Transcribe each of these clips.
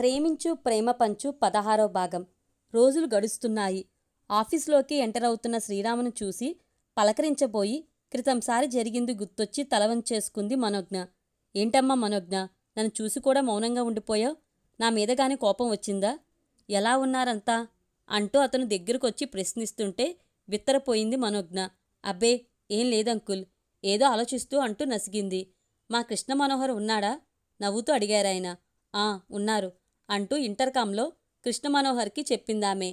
ప్రేమించు ప్రేమ పంచు పదహారో భాగం. రోజులు గడుస్తున్నాయి. ఆఫీస్లోకి ఎంటర్ అవుతున్న శ్రీరామును చూసి పలకరించబోయి క్రితంసారి జరిగింది గుర్తొచ్చి తలవంచేసుకుంది మనోజ్ఞ. ఏంటమ్మా మనోజ్ఞ? నన్ను చూసి కూడా మౌనంగా ఉండిపోయావు? నా మీదగాని కోపం వచ్చిందా? ఎలా ఉన్నారంతా? అంటూ అతను దగ్గరకొచ్చి ప్రశ్నిస్తుంటే విత్తరపోయింది మనోజ్ఞ. అబ్బే ఏం లేదంకుల్. ఏదో ఆలోచిస్తూ అంటూ నసిగింది. మా కృష్ణ మనోహర్ ఉన్నాడా? నవ్వుతూ అడిగారాయన. ఆ ఉన్నారు. అంటూ ఇంటర్కామ్లో కృష్ణ మనోహర్కి చెప్పిందామె.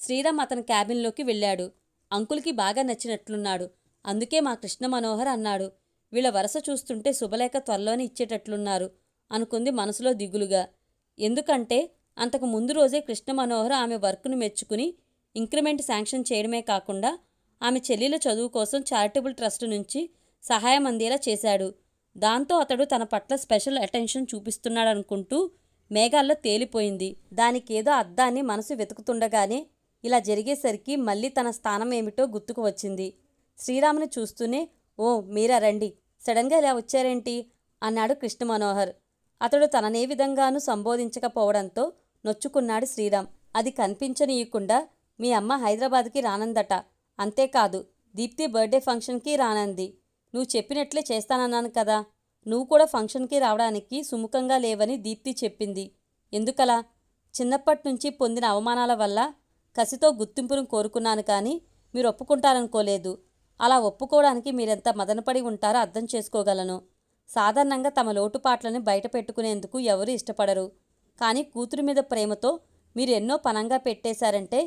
శ్రీరామ్ అతని క్యాబిన్లోకి వెళ్ళాడు. అంకుల్కి బాగా నచ్చినట్లున్నాడు. అందుకే మా కృష్ణ మనోహర్ అన్నాడు. వీళ్ళ వరస చూస్తుంటే శుభలేఖ త్వరలోనే ఇచ్చేటట్లున్నారు అనుకుంది మనసులో దిగులుగా. ఎందుకంటే అంతకు ముందు రోజే కృష్ణ మనోహర్ ఆమె వర్క్ను మెచ్చుకుని ఇంక్రిమెంట్ శాంక్షన్ చేయడమే కాకుండా ఆమె చెల్లెల చదువు కోసం చారిటబుల్ ట్రస్ట్ నుంచి సహాయం అందేలా చేశాడు. దాంతో అతడు తన పట్ల స్పెషల్ అటెన్షన్ చూపిస్తున్నాడనుకుంటూ మేఘాల్లో తేలిపోయింది. దానికేదో అద్దాన్ని మనసు వెతుకుతుండగానే ఇలా జరిగేసరికి మళ్ళీ తన స్థానం ఏమిటో గుర్తుకు వచ్చింది. శ్రీరాముని చూస్తూనే ఓ మీరా రండి. సడన్గా ఇలా వచ్చారేంటి? అన్నాడు కృష్ణ మనోహర్ అతడు తననే విధంగానూ సంబోధించకపోవడంతో నొచ్చుకున్నాడు శ్రీరామ్. అది కనిపించనీయకుండా మీ అమ్మ హైదరాబాద్కి రానందట. అంతేకాదు దీప్తి బర్త్డే ఫంక్షన్కి రానంది. నువ్వు చెప్పినట్లే చేస్తానన్నాను కదా. నువ్వు కూడా ఫంక్షన్కి రావడానికి సుముఖంగా లేవని దీప్తి చెప్పింది. ఎందుకలా? చిన్నప్పటి నుంచి పొందిన అవమానాల వల్ల కసితో గుర్తింపును కోరుకున్నాను కానీ మీరు ఒప్పుకుంటారనుకోలేదు అలా ఒప్పుకోవడానికి మీరెంత మదనపడి ఉంటారో అర్థం చేసుకోగలను. సాధారణంగా తమ లోటుపాట్లను బయట పెట్టుకునేందుకు ఎవరు ఇష్టపడరు. కానీ కూతురు మీద ప్రేమతో మీరు ఎన్నో పనంగా పెట్టేశారంటే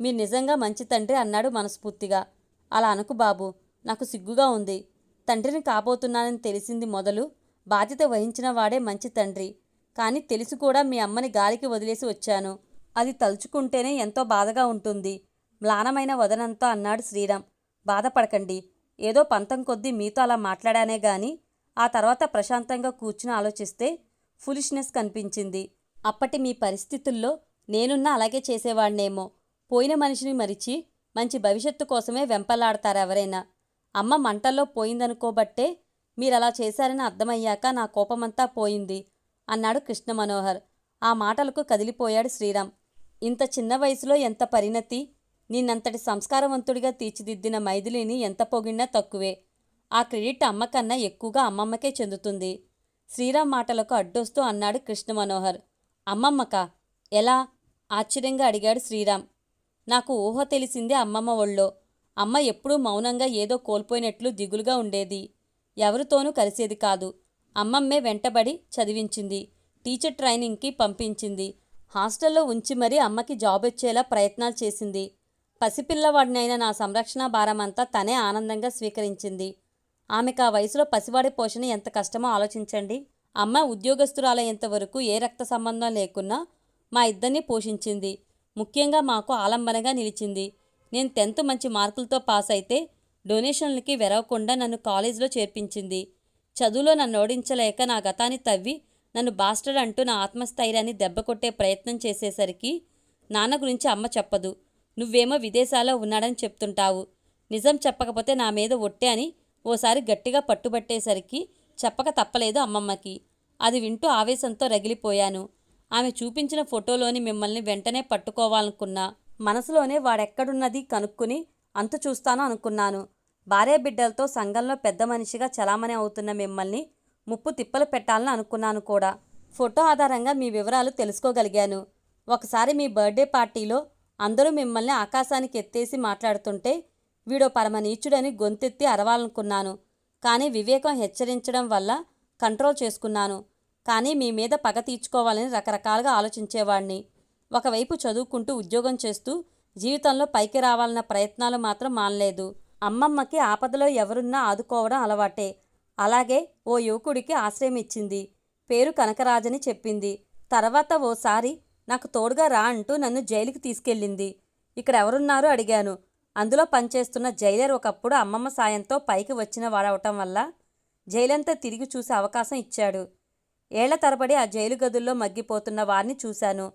మీరు నిజంగా మంచి తండ్రి అన్నాడు మనస్ఫూర్తిగా. అలా అనుకు బాబు నాకు సిగ్గుగా ఉంది. తండ్రిని కాబోతున్నానని తెలిసింది మొదలు. బాధ్యత వహించిన వాడే మంచి తండ్రి. కానీ తెలిసి కూడా మీ అమ్మని గాలికి వదిలేసి వచ్చాను. అది తలుచుకుంటేనే ఎంతో బాధగా ఉంటుంది. మ్లానమైన వదనంతో అన్నాడు శ్రీరామ్. బాధపడకండి. ఏదో పంతం కొద్దీ మీతో అలా మాట్లాడానే గాని ఆ తర్వాత ప్రశాంతంగా కూర్చుని ఆలోచిస్తే ఫులిష్నెస్ కనిపించింది. అప్పటి మీ పరిస్థితుల్లో నేనున్నా అలాగే చేసేవాడినేమో పోయిన మనిషిని మరిచి మంచి భవిష్యత్తు కోసమే వెంపలాడతారు ఎవరైనా అమ్మ మంటల్లో పోయిందనుకోబట్టే మీరలా చేశారని అర్థమయ్యాక నా కోపమంతా పోయింది అన్నాడు కృష్ణ మనోహర్ ఆ మాటలకు కదిలిపోయాడు శ్రీరామ్. ఇంత చిన్న వయసులో ఎంత పరిణతి? నిన్నంతటి సంస్కారవంతుడిగా తీర్చిదిద్దిన మైథిలిని ఎంత పొగిడినా తక్కువే. ఆ క్రెడిట్ అమ్మకన్నా ఎక్కువగా అమ్మమ్మకే చెందుతుంది. శ్రీరామ్ మాటలకు అడ్డొస్తూ అన్నాడు కృష్ణ మనోహర్ అమ్మమ్మకా? ఎలా? ఆశ్చర్యంగా అడిగాడు శ్రీరామ్. నాకు ఊహ తెలిసిందే అమ్మమ్మ ఒళ్ళో. అమ్మ ఎప్పుడూ మౌనంగా ఏదో కోల్పోయినట్లు దిగులుగా ఉండేది. ఎవరితోనూ కలిసేది కాదు. అమ్మమ్మే వెంటబడి చదివించింది. టీచర్ ట్రైనింగ్కి పంపించింది. హాస్టల్లో ఉంచి మరీ అమ్మకి జాబ్ వచ్చేలా ప్రయత్నాలు చేసింది. పసిపిల్లవాడినైన నా సంరక్షణ భారమంతా తనే ఆనందంగా స్వీకరించింది. ఆమెకు ఆ వయసులో పసివాడి పోషణ ఎంత కష్టమో ఆలోచించండి. అమ్మ ఉద్యోగస్తురాలయ్యేంత వరకు ఏ రక్త సంబంధం లేకున్నా మా ఇద్దరిని పోషించింది. ముఖ్యంగా మాకు ఆలంబనగా నిలిచింది. నేను టెన్త్ మంచి మార్కులతో పాస్ అయితే డొనేషన్లకి వెరవకుండా నన్ను కాలేజీలో చేర్పించింది. చదువులో నన్ను ఓడించలేక నా గతాన్ని తవ్వి నన్ను బాస్టర్ అంటూ నా ఆత్మస్థైర్యాన్ని దెబ్బకొట్టే ప్రయత్నం చేసేసరికి నాన్న గురించి అమ్మ చెప్పదు. నువ్వేమో విదేశాల్లో ఉన్నాడని చెప్తుంటావు. నిజం చెప్పకపోతే నా మీద ఒట్టే అని ఓసారి గట్టిగా పట్టుబట్టేసరికి చెప్పక తప్పలేదు అమ్మమ్మకి. అది వింటూ ఆవేశంతో రగిలిపోయాను. ఆమె చూపించిన ఫోటోలోని మిమ్మల్ని వెంటనే పట్టుకోవాలనుకున్నా. మనసులోనే వాడెక్కడున్నది కనుక్కుని అంతు చూస్తాను అనుకున్నాను. భార్య బిడ్డలతో సంఘంలో పెద్ద మనిషిగా చలామణి అవుతున్న మిమ్మల్ని ముప్పు తిప్పలు పెట్టాలని అనుకున్నాను కూడా. ఫోటో ఆధారంగా మీ వివరాలు తెలుసుకోగలిగాను. ఒకసారి మీ బర్త్డే పార్టీలో అందరూ మిమ్మల్ని ఆకాశానికి ఎత్తేసి మాట్లాడుతుంటే వీడో పరమ నీచుడని గొంతెత్తి అరవాలనుకున్నాను. కానీ వివేకం హెచ్చరించడం వల్ల కంట్రోల్ చేసుకున్నాను. కానీ మీ మీద పగ తీర్చుకోవాలని రకరకాలుగా ఆలోచించేవాడిని ఒకవైపు చదువుకుంటూ ఉద్యోగం చేస్తూ జీవితంలో పైకి రావాలన్న ప్రయత్నాలు మాత్రం మానలేదు. అమ్మమ్మకి ఆపదలో ఎవరున్నా ఆదుకోవడం అలవాటే. అలాగే ఓ యువకుడికి ఆశ్రయం ఇచ్చింది. పేరు కనకరాజని చెప్పింది. తర్వాత ఓసారి నాకు తోడుగా రా అంటూ నన్ను జైలుకి తీసుకెళ్ళింది. ఇక్కడ ఎవరున్నారో అడిగాను. అందులో పనిచేస్తున్న జైలర్ ఒకప్పుడు అమ్మమ్మ సాయంతో పైకి వచ్చిన వాడవటం వల్ల జైలంతా తిరిగి చూసే అవకాశం ఇచ్చాడు. ఏళ్ళ తరబడి ఆ జైలు గదుల్లో మగ్గిపోతున్న వారిని చూశాను.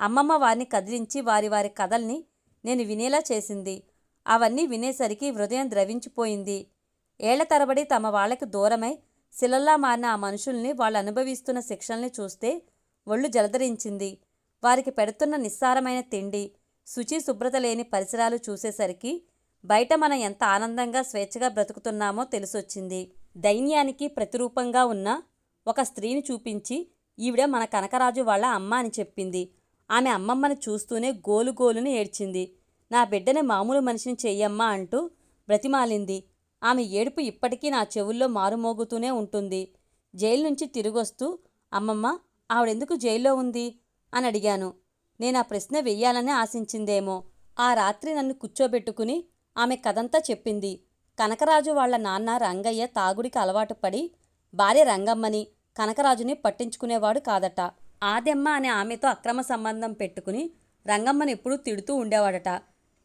అమ్మమ్మ వారిని కదిలించి వారి వారి కథల్ని నేను వినేలా చేసింది. అవన్నీ వినేసరికి హృదయం ద్రవించిపోయింది. ఏళ్ళ తరబడి తమ వాళ్ళకి దూరమై శిలల్లా మారిన ఆ మనుషుల్ని వాళ్ళు అనుభవిస్తున్న శిక్షల్ని చూస్తే ఒళ్ళు జలధరించింది వారికి పెడుతున్న నిస్సారమైన తిండి శుచి శుభ్రత లేని పరిసరాలు చూసేసరికి బయట మనం ఎంత ఆనందంగా స్వేచ్ఛగా బ్రతుకుతున్నామో తెలిసొచ్చింది. దైన్యానికి ప్రతిరూపంగా ఉన్న ఒక స్త్రీని చూపించి ఈవిడ మన కనకరాజు వాళ్ళ అమ్మ అని చెప్పింది. ఆమె అమ్మమ్మని చూస్తూనే గోలు గోలుని ఏడ్చింది. నా బిడ్డని మామూలు మనిషిని చెయ్యమ్మా అంటూ బ్రతిమాలింది. ఆమె ఏడుపు ఇప్పటికీ నా చెవుల్లో మారుమోగుతూనే ఉంటుంది. జైలు నుంచి తిరిగొస్తూ అమ్మమ్మ ఆవిడెందుకు జైల్లో ఉంది? అని అడిగాను. నేను ఆ ప్రశ్న వెయ్యాలని ఆశించిందేమో. ఆ రాత్రి నన్ను కూర్చోబెట్టుకుని ఆమె కథంతా చెప్పింది. కనకరాజు వాళ్ళ నాన్న రంగయ్య తాగుడికి అలవాటు పడి భార్య రంగమ్మని కనకరాజుని పట్టించుకునేవాడు కాదట. ఆదెమ్మ అనే ఆమెతో అక్రమ సంబంధం పెట్టుకుని రంగమ్మని ఎప్పుడూ తిడుతూ ఉండేవాడట.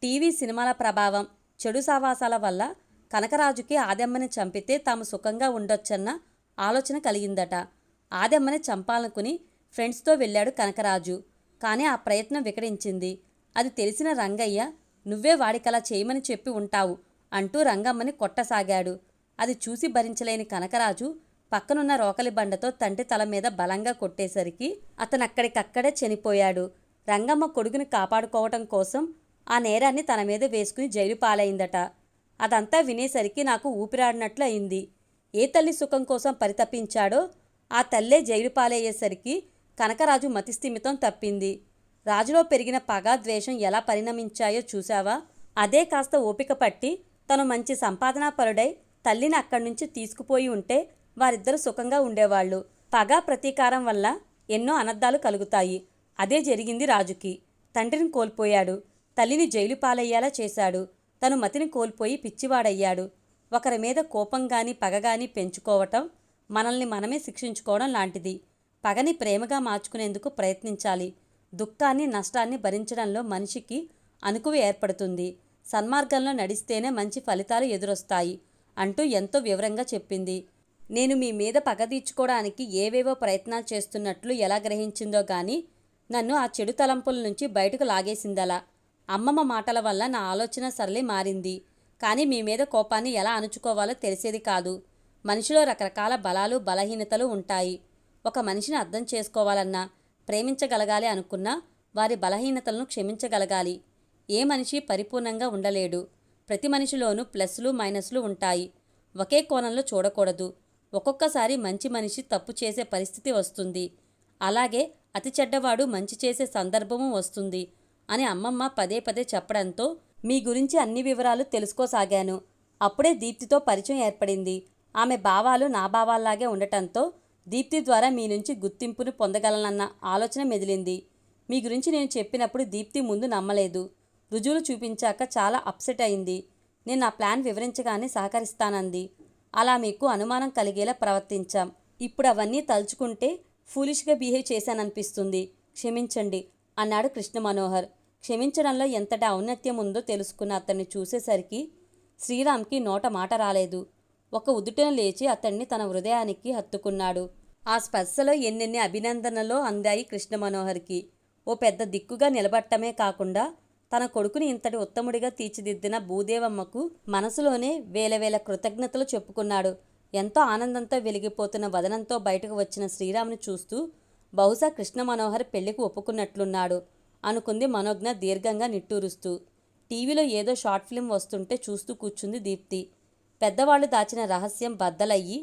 టీవీ సినిమాల ప్రభావం చెడు సావాసాల వల్ల కనకరాజుకి ఆదెమ్మని చంపితే తాము సుఖంగా ఉండొచ్చన్న ఆలోచన కలిగిందట. ఆదెమ్మని చంపాలనుకుని ఫ్రెండ్స్తో వెళ్ళాడు కనకరాజు. కానీ ఆ ప్రయత్నం వికటించింది. అది తెలిసిన రంగయ్య నువ్వే వాడికలా చేయమని చెప్పి ఉంటావు అంటూ రంగమ్మని కొట్టసాగాడు. అది చూసి భరించలేని కనకరాజు పక్కనున్న రోకలి బండతో తండ్రి తల మీద బలంగా కొట్టేసరికి అతను అక్కడికక్కడే చనిపోయాడు. రంగమ్మ కొడుకుని కాపాడుకోవటం కోసం ఆ నేరాన్ని తన మీద వేసుకుని జైలు పాలైందట. అదంతా వినేసరికి నాకు ఊపిరాడినట్లు అయింది. ఏ తల్లి సుఖం కోసం పరితపించాడో ఆ తల్లే జైలు పాలయ్యేసరికి కనకరాజు మతిస్థిమితం తప్పింది. రాజులో పెరిగిన పగ ద్వేషం ఎలా పరిణమించాయో చూశావా? అదే కాస్త ఓపిక పట్టి తను మంచి సంపాదనాపరుడై తల్లిని అక్కడి నుంచి తీసుకుపోయి ఉంటే వారిద్దరూ సుఖంగా ఉండేవాళ్ళు. పగ ప్రతీకారం వల్ల ఎన్నో అనర్థాలు కలుగుతాయి. అదే జరిగింది రాజుకి. తండ్రిని కోల్పోయాడు. తల్లిని జైలు పాలయ్యేలా చేశాడు. తను మతిని కోల్పోయి పిచ్చివాడయ్యాడు. ఒకరి మీద కోపం పగగాని పగ పెంచుకోవటం మనల్ని మనమే శిక్షించుకోవడం లాంటిది. పగని ప్రేమగా మార్చుకునేందుకు ప్రయత్నించాలి. దుఃఖాన్ని నష్టాన్ని భరించడంలో మనిషికి అనుకువ ఏర్పడుతుంది. సన్మార్గంలో నడిస్తేనే మంచి ఫలితాలు ఎదురొస్తాయి అంటూ ఎంతో వివరంగా చెప్పింది. నేను మీ మీద పగ తీర్చుకోవడానికి ఏవేవో ప్రయత్నాలు చేస్తున్నట్లు ఎలా గ్రహించిందో కానీ నన్ను ఆ చెడు తలంపుల నుంచి బయటకు లాగేసిందలా. అమ్మమ్మ మాటల వల్ల నా ఆలోచన సరళి మారింది. కానీ మీ మీద కోపాన్ని ఎలా అణుచుకోవాలో తెలిసేది కాదు. మనిషిలో రకరకాల బలాలు బలహీనతలు ఉంటాయి. ఒక మనిషిని అర్థం చేసుకోవాలన్నా ప్రేమించగలగాలి అనుకున్నా వారి బలహీనతలను క్షమించగలగాలి. ఏ మనిషి పరిపూర్ణంగా ఉండలేడు. ప్రతి మనిషిలోనూ ప్లస్లు మైనస్లు ఉంటాయి. ఒకే కోణంలో చూడకూడదు. ఒక్కొక్కసారి మంచి మనిషి తప్పు చేసే పరిస్థితి వస్తుంది. అలాగే అతి చెడ్డవాడు మంచి చేసే సందర్భము వస్తుంది అని అమ్మమ్మ పదే పదే చెప్పడంతో మీ గురించి అన్ని వివరాలు తెలుసుకోసాగాను. అప్పుడే దీప్తితో పరిచయం ఏర్పడింది. ఆమె భావాలు నా భావాల్లాగే ఉండటంతో దీప్తి ద్వారా మీ నుంచి గుర్తింపును పొందగలనన్న ఆలోచన మెదిలింది. మీ గురించి నేను చెప్పినప్పుడు దీప్తి ముందు నమ్మలేదు. రుజువులు చూపించాక చాలా అప్సెట్ అయింది. నేను నా ప్లాన్ వివరించగానే సహకరిస్తానంది. అలా మీకు అనుమానం కలిగేలా ప్రవర్తించాం. ఇప్పుడు అవన్నీ తలుచుకుంటే ఫూలిష్గా బిహేవ్ చేశాననిపిస్తుంది. క్షమించండి అన్నాడు కృష్ణ మనోహర్ క్షమించడంలో ఎంతటి ఔన్నత్యం ఉందో తెలుసుకున్న అతన్ని చూసేసరికి శ్రీరామ్కి నోట మాట రాలేదు. ఒక ఉదుటన లేచి అతన్ని తన హృదయానికి హత్తుకున్నాడు. ఆ స్పర్శలో ఎన్నెన్ని అభినందనలో అందాయి కృష్ణ మనోహర్కి ఓ పెద్ద దిక్కుగా నిలబట్టమే కాకుండా తన కొడుకుని ఇంతటి ఉత్తముడిగా తీర్చిదిద్దిన భూదేవమ్మకు మనసులోనే వేల వేల కృతజ్ఞతలు చెప్పుకున్నాడు. ఎంతో ఆనందంతో వెలిగిపోతున్న వదనంతో బయటకు వచ్చిన శ్రీరాముని చూస్తూ బహుశా కృష్ణ మనోహర్ పెళ్ళికి ఒప్పుకున్నట్లున్నాడు అనుకుంది మనోజ్ఞ దీర్ఘంగా నిట్టూరుస్తూ. టీవీలో ఏదో షార్ట్ ఫిల్మ్ వస్తుంటే చూస్తూ కూర్చుంది దీప్తి. పెద్దవాళ్ళు దాచిన రహస్యం బద్దలయ్యి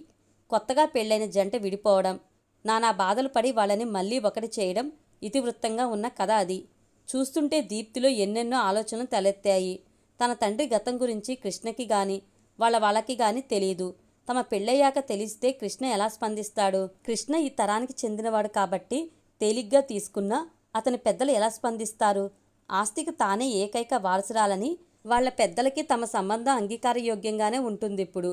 కొత్తగా పెళ్ళైన జంట విడిపోవడం నానా బాధలు పడి వాళ్ళని మళ్ళీ ఒకటి చేయడం ఇతివృత్తంగా ఉన్న కథ అది. చూస్తుంటే దీప్తిలో ఎన్నెన్నో ఆలోచనలు తలెత్తాయి. తన తండ్రి గతం గురించి కృష్ణకి గాని వాళ్ళ వాళ్ళకి గాని తెలియదు తమ పెళ్ళయ్యాక తెలిస్తే కృష్ణ ఎలా స్పందిస్తాడు? కృష్ణ ఈ తరానికి చెందినవాడు కాబట్టి తేలిగ్గా తీసుకున్నా అతని పెద్దలు ఎలా స్పందిస్తారు? ఆస్తికి తానే ఏకైక వారసురాలని వాళ్ళ పెద్దలకి తమ సంబంధం అంగీకారయోగ్యంగానే ఉంటుంది ఇప్పుడు.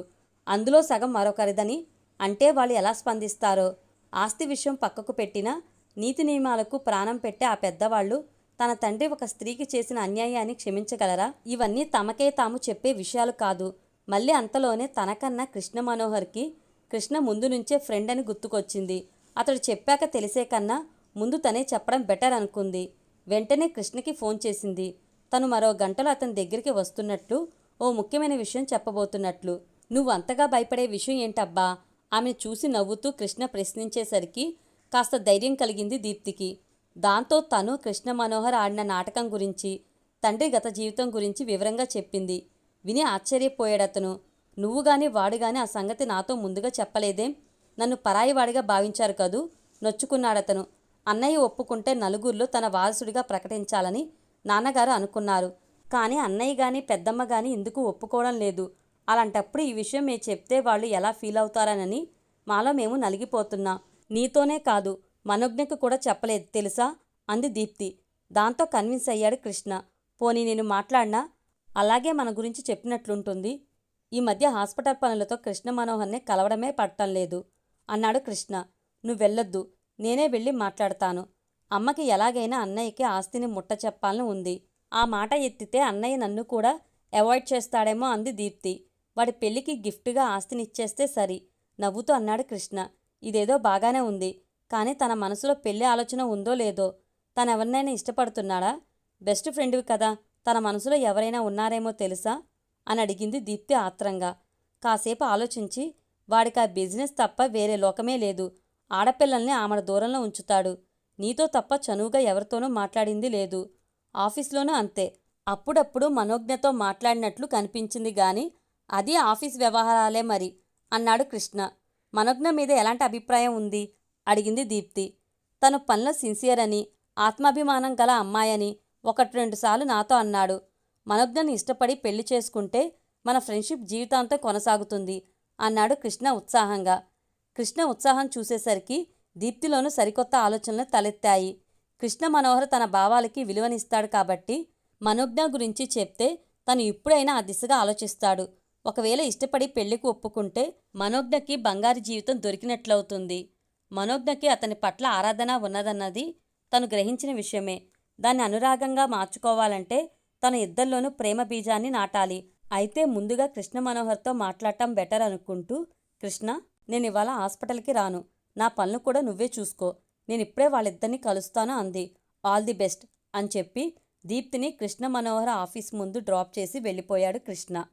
అందులో సగం మరొకరిదని అంటే వాళ్ళు ఎలా స్పందిస్తారో? ఆస్తి విషయం పక్కకు పెట్టినా నీతి నియమాలకు ప్రాణం పెట్టే ఆ పెద్దవాళ్ళు తన తండ్రి ఒక స్త్రీకి చేసిన అన్యాయాన్ని క్షమించగలరా? ఇవన్నీ తమకే తాము చెప్పే విషయాలు కాదు. మళ్ళీ అంతలోనే తనకన్నా కృష్ణ మనోహర్కి కృష్ణ ముందు నుంచే ఫ్రెండ్ అని గుర్తుకొచ్చింది. అతడు చెప్పాక తెలిసే కన్నా ముందు తనే చెప్పడం బెటర్ అనుకుంది. వెంటనే కృష్ణకి ఫోన్ చేసింది. తను మరో గంటలో అతని దగ్గరికి వస్తున్నట్లు ఓ ముఖ్యమైన విషయం చెప్పబోతున్నట్లు. నువ్వు అంతగా భయపడే విషయం ఏంటబ్బా? ఆమె చూసి నవ్వుతూ కృష్ణ ప్రశ్నించేసరికి కాస్త ధైర్యం కలిగింది దీప్తికి. దాంతో తను కృష్ణ మనోహర్ ఆడిన నాటకం గురించి తండ్రి గత జీవితం గురించి వివరంగా చెప్పింది. విని ఆశ్చర్యపోయాడతను. నువ్వు గాని వాడు గాని ఆ సంగతి నాతో ముందుగా చెప్పలేదేం? నన్ను పరాయివాడిగా భావించారు కదూ నొచ్చుకున్నాడతను. అన్నయ్య ఒప్పుకుంటే నలుగురిలో తన వారసుడిగా ప్రకటించాలని నాన్నగారు అనుకున్నారు. కానీ అన్నయ్య గాని పెద్దమ్మ గాని ఎందుకు ఒప్పుకోవడం లేదు. అలాంటప్పుడు ఈ విషయం మీరు చెప్తే వాళ్ళు ఎలా ఫీల్ అవుతారనని మాలో మేము నలిగిపోతున్నాం. నీతోనే కాదు. మనోజ్ఞకు కూడా చెప్పలేదు తెలుసా? అంది దీప్తి. దాంతో కన్విన్స్ అయ్యాడు కృష్ణ. పోనీ నేను మాట్లాడినా? అలాగే మన గురించి చెప్పినట్లుంటుంది. ఈ మధ్య హాస్పిటల్ పనులతో కృష్ణ మనోహర్ని కలవడమే పట్టం లేదు అన్నాడు కృష్ణ. నువ్వు వెళ్ళొద్దు నేనే వెళ్ళి మాట్లాడతాను. అమ్మకి ఎలాగైనా అన్నయ్యకి ఆస్తిని ముట్ట చెప్పాలని ఉంది. ఆ మాట ఎత్తితే అన్నయ్య నన్ను కూడా అవాయిడ్ చేస్తాడేమో అంది దీప్తి. వాడి పెళ్ళికి గిఫ్ట్గా ఆస్తినిచ్చేస్తే సరి నవ్వుతూ అన్నాడు కృష్ణ. ఇదేదో బాగానే ఉంది. కానీ తన మనసులో పెళ్ళి ఆలోచన ఉందో లేదో తనెవరినైనా ఇష్టపడుతున్నాడా? బెస్ట్ ఫ్రెండ్వి కదా తన మనసులో ఎవరైనా ఉన్నారేమో తెలుసా? అని అడిగింది దీప్తి ఆత్రంగా. కాసేపు ఆలోచించి వాడికి ఆ బిజినెస్ తప్ప వేరే లోకమే లేదు. ఆడపిల్లల్ని ఆమె దూరంలో ఉంచుతాడు. నీతో తప్ప చనువుగా ఎవరితోనూ మాట్లాడింది లేదు. ఆఫీస్లోనూ అంతే. అప్పుడప్పుడు మనోజ్ఞతో మాట్లాడినట్లు కనిపించింది గాని అది ఆఫీస్ వ్యవహారాలే మరి అన్నాడు కృష్ణ. మనోజ్ఞ మీద ఎలాంటి అభిప్రాయం ఉంది? అడిగింది దీప్తి. తను పనుల సిన్సియర్ అని ఆత్మాభిమానం గల అమ్మాయని ఒకటి రెండుసార్లు నాతో అన్నాడు. మనోజ్ఞని ఇష్టపడి పెళ్ళి చేసుకుంటే మన ఫ్రెండ్షిప్ జీవితాంతం కొనసాగుతుంది అన్నాడు కృష్ణ ఉత్సాహంగా. కృష్ణ ఉత్సాహం చూసేసరికి దీప్తిలోనూ సరికొత్త ఆలోచనలు తలెత్తాయి. కృష్ణ మనోహర్ తన భావాలకి విలువనిస్తాడు కాబట్టి మనోజ్ఞ గురించి చెప్తే తను ఇప్పుడైనా ఆ దిశగా ఆలోచిస్తాడు. ఒకవేళ ఇష్టపడి పెళ్ళికి ఒప్పుకుంటే మనోజ్ఞకి బంగారు జీవితం దొరికినట్లవుతుంది. మనోజ్ఞకి అతని పట్ల ఆరాధన ఉన్నదన్నది తను గ్రహించిన విషయమే. దాన్ని అనురాగంగా మార్చుకోవాలంటే తన ఇద్దరిలోనూ ప్రేమ బీజాన్ని నాటాలి. అయితే ముందుగా కృష్ణ మనోహర్తో మాట్లాడటం బెటర్ అనుకుంటూ కృష్ణ నేను ఇవాళ హాస్పిటల్కి రాను. నా పనులు కూడా నువ్వే చూసుకో. నేను ఇప్పుడే వాళ్ళిద్దరిని కలుస్తాను అంది. ఆల్ ది బెస్ట్ అని చెప్పి దీప్తిని కృష్ణ మనోహర్ ఆఫీస్ ముందు డ్రాప్ చేసి వెళ్ళిపోయాడు కృష్ణ.